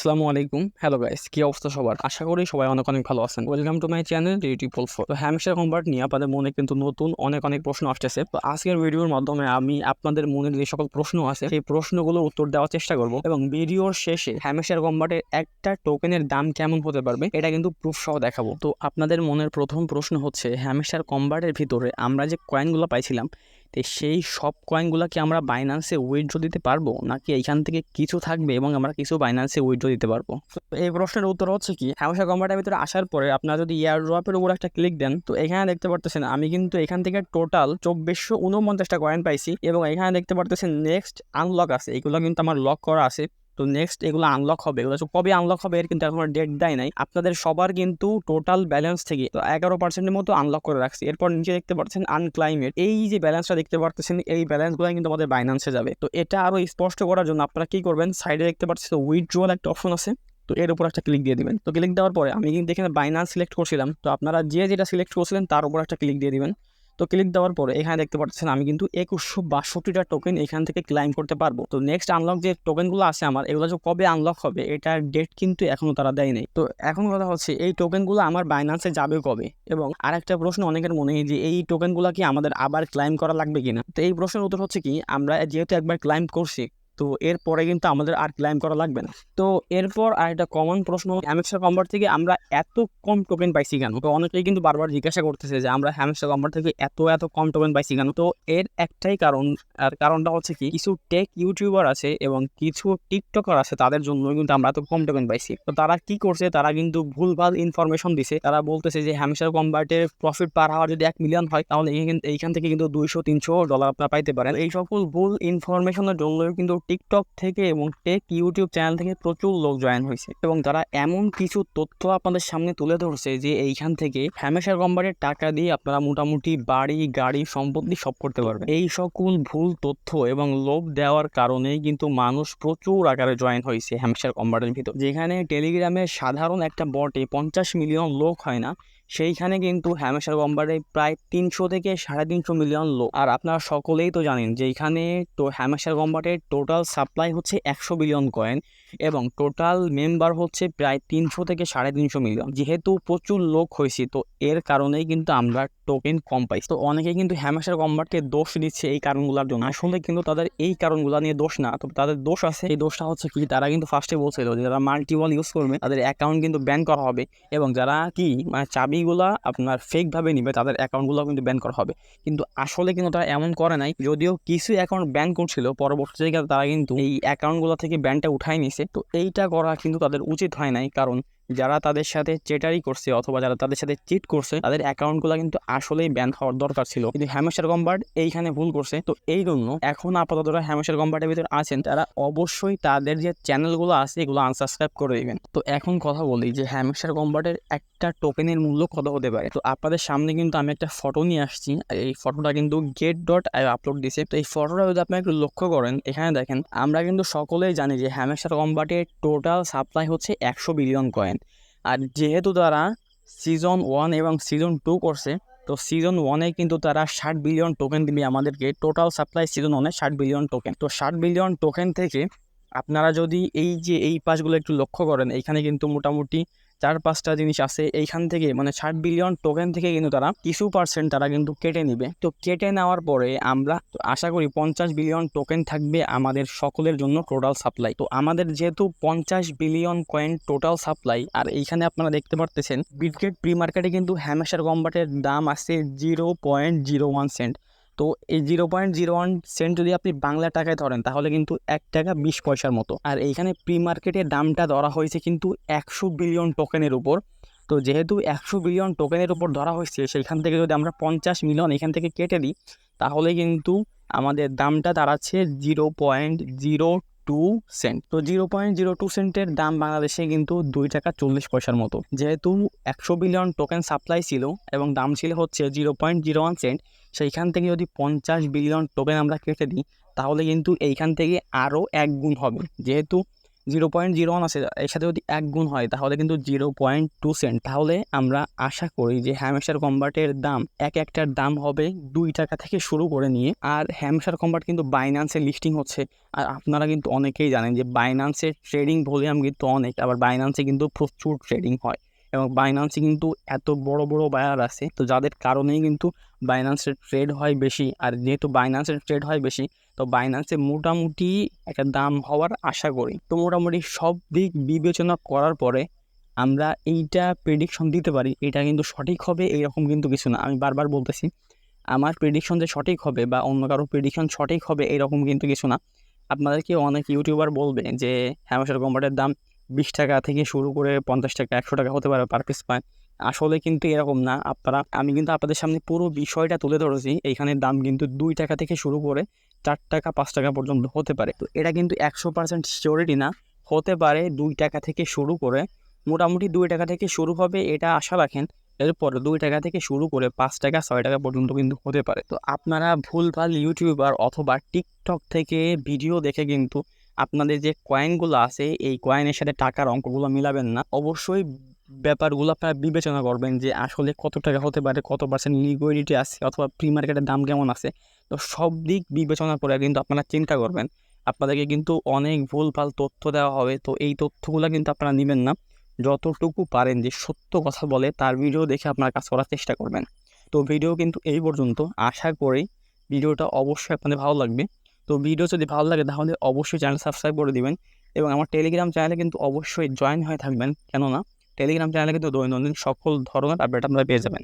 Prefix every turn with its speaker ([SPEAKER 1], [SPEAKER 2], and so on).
[SPEAKER 1] আসসালামু আলাইকুম। Hello guys কি অবস্থা সবার? আশা করি সবাই অনেক অনেক ভালো আছেন। Welcome to my channel dutiful four তো হ্যামস্টার কম্বার্ট নিয়ে আপনাদের মনে কিন্তু নতুন অনেক অনেক প্রশ্ন আসতেছে। তো আজকের ভিডিওর মাধ্যমে আমি আপনাদের মনে যে সকল প্রশ্ন আছে, সেই প্রশ্নগুলোর উত্তর দেওয়ার চেষ্টা করব এবং ভিডিওর শেষে হ্যামস্টার কম্বার্টের একটা টোকেনের দাম কেমন হতে পারবে, এটা কিন্তু প্রুফ সহ দেখাবো। তো আপনাদের মনের প্রথম প্রশ্ন হচ্ছে হ্যামস্টার কম্বার্টের ভিতরে আমরা যে কয়েনগুলো পাইছিলাম তো সেই সব কয়েনগুলোকে আমরা বাইন্যান্সে উইথড্র দিতে পারব? নাকি এইখান থেকে কিছু থাকবে এবং আমরা কিছু বাইন্যান্সে উইথড্র দিতে পারব? তো এই প্রশ্নের উত্তর হচ্ছে কি হ্যামসা কম্পানির ভিতরে আসার পরে আপনারা যদি ইয়ার ড্রপের উপর একটা ক্লিক দেন, তো এখানে দেখতে পারতেছেন আমি কিন্তু এখান থেকে টোটাল চব্বিশশো উনপঞ্চাশটা কয়েন পাইছি এবং এখানে দেখতে পারতেছেন নেক্সট আনলক আছে। এগুলো কিন্তু আমার লক করা আছে। তো নেক্সট এগুলো আনলক হবে। এগুলো কবে আনলক হবে এর কিন্তু এখন ডেট দেয় নাই। আপনাদের সবার কিন্তু টোটাল ব্যালেন্স থেকে তো এগারো পার্সেন্টের মতো আনলক করে রাখছি। এরপর নিচে দেখতে পাচ্ছেন আনক্লাইমেট এই যে ব্যালেন্সটা দেখতে পারতেছেন, এই ব্যালেন্সগুলো কিন্তু আমাদের বাইন্যান্সে যাবে। তো এটা আরও স্পষ্ট করার জন্য আপনারা কি করবেন? সাইডে দেখতে পাচ্ছেন উইথড্রোয়াল একটা অপশন আছে। তো এর উপর একটা ক্লিক দিয়ে দিবেন। তো ক্লিক দেওয়ার পরে আমি কিন্তু এখানে বাইনান্স সিলেক্ট করছিলাম। তো আপনারা যে যেটা সিলেক্ট করছিলেন তার উপর একটা ক্লিক দিয়ে দিবেন। তো ক্লিক দেওয়ার পরে এখানে দেখতে পাচ্ছেন আমি কিন্তু একুশশো বাষট্টিটা টোকেন এখান থেকে ক্লাইম করতে পারব। তো নেক্সট আনলক যে টোকেনগুলো আছে আমার, এগুলো যে কবে আনলক হবে, এটার ডেট কিন্তু এখনও তারা দেয় নাই। তো এখন কথা হচ্ছে, এই টোকেনগুলো আমার বাইন্যান্সে যাবে কবে? এবং আর একটা প্রশ্ন অনেকের মনে হয় যে, এই টোকেনগুলো কি আমাদের আবার ক্লাইম করা লাগবে কিনা? তো এই প্রশ্নের উত্তর হচ্ছে কি, আমরা যেহেতু একবার ক্লাইম করছি তো এরপরে কিন্তু আমাদের আর ক্লাইম করা লাগবে না। তো এরপর আর একটা কমন প্রশ্ন হ্যামস্টার কম্বার থেকে আমরা এত কম টোকেন পাইছি কেন? তো অনেকেই কিন্তু বারবার জিজ্ঞাসা করতেছে যে আমরা হ্যামস্টার কম্বার থেকে এত এত কম টোকেন পাইছি কেন? তো এর একটাই কারণ, আর কারণটা হচ্ছে কি, কিছু টেক ইউটিউবার আছে এবং কিছু টিকটকার আছে, তাদের জন্য কিন্তু আমরা এত কম টোকেন পাইছি। তো তারা কি করছে, তারা কিন্তু ভুলভাল ইনফরমেশন দিছে। তারা বলতেছে যে হ্যামস্টার কম্বার্টের প্রফিট পার হওয়ার যদি এক মিলিয়ন হয়, তাহলে এইখান থেকে কিন্তু দুইশো, তিনশো ডলার আপনারা পাইতে পারেন। এই সকল ভুল ইনফরমেশনের জন্য কিন্তু টিকটক থেকে এবং টেক ইউটিউব চ্যানেল থেকে প্রচুর লোক জয়েন হয়েছে এবং তারা এমন কিছু তথ্য আপনাদের সামনে তুলে ধরছে যে এইখান থেকে হ্যামেশার কোম্পানির টাকা দিয়ে আপনারা মোটামুটি বাড়ি, গাড়ি, সম্পত্তি সব করতে পারবেন। এই সকল ভুল তথ্য এবং লোভ দেওয়ার কারণেই কিন্তু মানুষ প্রচুর আকারে জয়েন হয়েছে হ্যামশার কোম্পানির ভিতর। যেখানে টেলিগ্রামে সাধারণ একটা বটে পঞ্চাশ মিলিয়ন লোক হয় না সেইখানে কিন্তু হ্যামেশার গম্বারে প্রায় তিনশো থেকে সাড়ে তিনশো মিলিয়ন লোক। আর আপনারা সকলেই তো জানেন যে এখানে তো হ্যামেশার গম্বারের টোটাল সাপ্লাই হচ্ছে একশো বিলিয়ন কয়েন এবং টোটাল মেম্বার হচ্ছে প্রায় তিনশো থেকে সাড়ে তিনশো মিলিয়ন। যেহেতু প্রচুর লোক হয়েছে, তো এর কারণেই কিন্তু আমরা টোকেন কম পাইছি তো অনেকে কিন্তু হ্যামেশার কম্বারকে দোষ দিচ্ছে এই কারণগুলোর জন্য। আসলে কিন্তু তাদের এই কারণগুলো নিয়ে দোষ না তো তাদের দোষ আছে। এই দোষটা হচ্ছে কি, তারা কিন্তু ফার্স্টে বলছিল যে যারা মাল্টিওয়াল ইউজ করবে, তাদের অ্যাকাউন্ট কিন্তু ব্যান করা হবে। এবং যারা কি মানে চাবিগুলা আপনার ফেকভাবে নিবে, তাদের অ্যাকাউন্টগুলো কিন্তু ব্যান করা হবে। কিন্তু আসলে কিন্তু তারা এমন করে নাই, যদিও কিছু অ্যাকাউন্ট ব্যান করছিল পরবর্তীতে তারা কিন্তু এই অ্যাকাউন্টগুলো থেকে ব্যানটা উঠাই নিছে। তো এইটা করা কিন্তু তাদের উচিত হয় নাই, কারণ যারা তাদের সাথে চেটারি করছে অথবা যারা তাদের সাথে চিট করছে, তাদের অ্যাকাউন্টগুলো কিন্তু আসলেই ব্যান হওয়ার দরকার ছিল। কিন্তু হ্যামেশার কম্বার্ট এইখানে ভুল করছে। তো এই জন্য এখন আপাতত হ্যামেশার কম্বার্টের ভিতরে আছেন, তারা অবশ্যই তাদের যে চ্যানেলগুলো আছে, এগুলো আনসাবস্ক্রাইব করে দেবেন। তো এখন কথা বলি যে হ্যামেশার কম্বার্টের একটা টোকেনের মূল্য কত হতে পারে? তো আপনাদের সামনে কিন্তু আমি একটা ফটো নিয়ে আসছি। এই ফটোটা কিন্তু গেট ডট আপলোড দিছে। তো এই ফটোটা যদি আপনি একটু লক্ষ্য করেন, এখানে দেখেন, আমরা কিন্তু সকলেই জানি যে হ্যামেশার কম্বার্টের টোটাল সাপ্লাই হচ্ছে একশো বিলিয়ন কয়েন আর যেহেতু তারা সিজন ওয়ান এবং সিজন টু করছে, তো সিজন ওয়ানে কিন্তু তারা ষাট বিলিয়ন টোকেন দিবে আমাদেরকে। টোটাল সাপ্লাই সিজন ওয়ানে ষাট বিলিয়ন টোকেন তো ষাট বিলিয়ন টোকেন থেকে আপনারা যদি এই যে এই পাশগুলো একটু লক্ষ্য করেন এইখানে কিন্তু মোটামুটি চার পাঁচটা জিনিস আছে, এইখান থেকে মানে ষাট বিলিয়ন টোকেন থেকে কিন্তু তারা কিছু পার্সেন্ট তারা কিন্তু কেটে নিবে। তো কেটে নেওয়ার পরে আমরা আশা করি পঞ্চাশ বিলিয়ন টোকেন থাকবে আমাদের সকলের জন্য টোটাল সাপ্লাই তো আমাদের যেহেতু পঞ্চাশ বিলিয়ন কয়েন টোটাল সাপ্লাই আর এইখানে আপনারা দেখতে পারতেছেন বিটগেট প্রি মার্কেটে কিন্তু হ্যামেশার কম্বাটের দাম আছে zero point zero one cent তো এই zero point zero one cent যদি আপনি বাংলা টাকায় ধরেন, তাহলে কিন্তু এক টাকা বিশ পয়সার মতো। আর এইখানে প্রি মার্কেটের দামটা ধরা হয়েছে কিন্তু একশো বিলিয়ন টোকেনের উপর। তো যেহেতু একশো বিলিয়ন টোকেনের উপর ধরা হয়েছে সেখান থেকে যদি আমরা পঞ্চাশ মিলিয়ন এখান থেকে কেটে দিই, তাহলে কিন্তু আমাদের দামটা দাঁড়াচ্ছে zero point zero two cent তো জিরো পয়েন্ট জিরো টু সেন্টের দাম বাংলাদেশে কিন্তু দুই টাকা চল্লিশ পয়সার মতো। যেহেতু একশো বিলিয়ন টোকেন সাপ্লাই ছিল এবং দাম ছিল হচ্ছে zero point zero one cent সেইখান থেকে যদি পঞ্চাশ বিলিয়ন টোকেন আমরা কেটে দিই, তাহলে কিন্তু এইখান থেকে আরও এক গুণ হবে। যেহেতু জিরো পয়েন্ট জিরো ওয়ান আছে, এর সাথে যদি এক গুণ হয়, তাহলে কিন্তু জিরো পয়েন্ট টু সেন্ট। তাহলে আমরা আশা করি যে হ্যামস্টার কম্বার্টের দাম এক একটার দাম হবে দুই টাকা থেকে শুরু করে নিয়ে। আর হ্যামস্টার কম্বার্ট কিন্তু বাইন্যান্সে লিস্টিং হচ্ছে। আর আপনারা কিন্তু অনেকেই জানেন যে বাইন্যান্সের ট্রেডিং ভলিউম কিন্তু অনেক, আবার বাইন্যান্সে কিন্তু প্রচুর ট্রেডিং হয়। এবং বাইন্যান্সে কিন্তু এত বড় বড় বায়ার আছে। তো যাদের কারণেই কিন্তু বাইন্যান্সের ট্রেড হয় বেশি। আর যেহেতু বাইন্যান্সের ট্রেড হয় বেশি, তো বাইন্যান্সে মোটামুটি একটা দাম হওয়ার আশা করি। তো মোটামুটি সব দিক বিবেচনা করার পরে আমরা এইটা প্রেডিকশন দিতে পারি, এটা কিন্তু সঠিক হবে এরকম কিন্তু কিছু না। আমি বারবার বলতেছি, আমার প্রেডিকশন যে সঠিক হবে বা অন্য কারও প্রেডিকশন সঠিক হবে এরকম কিন্তু কিছু না। আপনাদেরকে অনেক ইউটিউবার বলবে যে হ্যামাশার কম্পার্টের দাম বিশ টাকা থেকে শুরু করে পঞ্চাশ টাকা, একশো টাকা হতে পারে পার পিস পায় আসলে কিন্তু এরকম না, আপনারা, আমি কিন্তু আপনাদের সামনে পুরো বিষয়টা তুলে ধরেছি। এইখানের দাম কিন্তু দুই টাকা থেকে শুরু করে চার টাকা, পাঁচ টাকা পর্যন্ত হতে পারে। তো এটা কিন্তু একশো পার্সেন্ট সিওরিটি না, হতে পারে দুই টাকা থেকে শুরু করে, মোটামুটি দুই টাকা থেকে শুরু হবে এটা আশা রাখেন। এরপর দুই টাকা থেকে শুরু করে পাঁচ টাকা, ছয় টাকা পর্যন্ত কিন্তু হতে পারে। তো আপনারা ভুলভাল ইউটিউবার অথবা টিকটক থেকে ভিডিও দেখে কিন্তু আপনাদের যে কয়েনগুলো আছে, এই কয়েনের সাথে টাকার অঙ্কগুলো মিলাবেন না। অবশ্যই ব্যাপারগুলো আপনারা বিবেচনা করবেন যে আসলে কত টাকা হতে পারে, কত পার্সেন্ট লিকুইডিটি আছে অথবা প্রি মার্কেটের দাম কেমন আছে। তো সব দিক বিবেচনা করে কিন্তু আপনারা চিন্তা করবেন। আপনাদেরকে কিন্তু অনেক ভুলভাল তথ্য দেওয়া হবে, তো এই তথ্যগুলো কিন্তু আপনারা নেবেন না। যতটুকু পারেন যে সত্য কথা বলে তার ভিডিও দেখে আপনার কাজ করার চেষ্টা করবেন। তো ভিডিও কিন্তু এই পর্যন্ত। আশা করি ভিডিওটা অবশ্যই আপনাদের ভালো লাগবে। তো ভিডিও যদি ভালো লাগে তাহলে অবশ্যই চ্যানেল সাবস্ক্রাইব করে দিবেন এবং আমার টেলিগ্রাম চ্যানেলে কিন্তু অবশ্যই জয়েন হয়ে থাকবেন। কেননা টেলিগ্রাম চ্যানেলে কিন্তু দৈনন্দিন সকল ধরনের আপডেট আপনারা পেয়ে যাবেন।